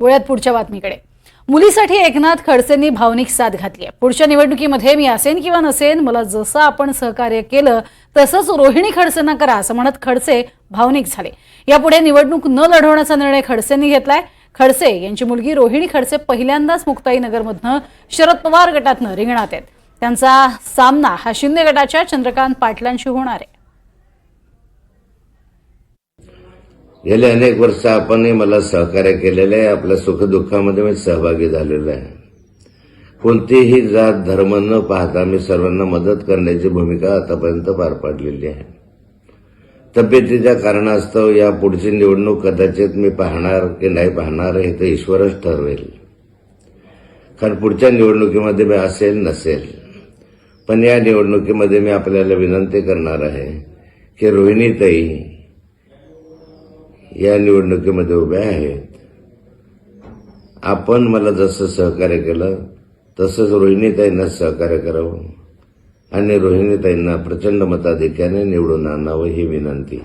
वळ्यात पुढच्या बातमीकडे. मुलीसाठी एकनाथ खडसेंनी भावनिक साथ घातली आहे पुढच्या निवडणुकीमध्ये मी असेन किंवा नसेन मला जसं आपण सहकार्य केलं तसंच रोहिणी खडसेंना करा असं म्हणत खडसे भावनिक झाले. यापुढे निवडणूक न लढवण्याचा निर्णय खडसेंनी घेतलाय. खडसे यांची मुलगी रोहिणी खडसे पहिल्यांदाच मुक्ताईनगरमधनं शरद पवार गटातनं रिंगणात आहेत. त्यांचा सामना हा शिंदे गटाच्या चंद्रकांत पाटलांशी होणार आहे. गेले अनेक वर्ष आपणही मला सहकार्य केलेले आहे. आपल्या सुखदुःखामध्ये मी सहभागी झालेलो आहे. कोणतीही जात धर्म न पाहता मी सर्वांना मदत करण्याची भूमिका आतापर्यंत पार पाडलेली आहे. तब्येतीच्या कारणास्तव या पुढची निवडणूक कदाचित मी पाहणार की नाही पाहणार हे तर ईश्वरच ठरवेल. कारण पुढच्या निवडणुकीमध्ये मी असेल नसेल. पण या निवडणुकीमध्ये मी आपल्याला विनंती करणार आहे की रोहिणीताई या निवडणुकीमध्ये उभ्या आहेत आपण मला जसं सहकार्य केलं तसंच रोहिणीताईंना सहकार्य करावं आणि रोहिणीताईंना प्रचंड मताधिक्याने निवडून आणावं ही विनंती.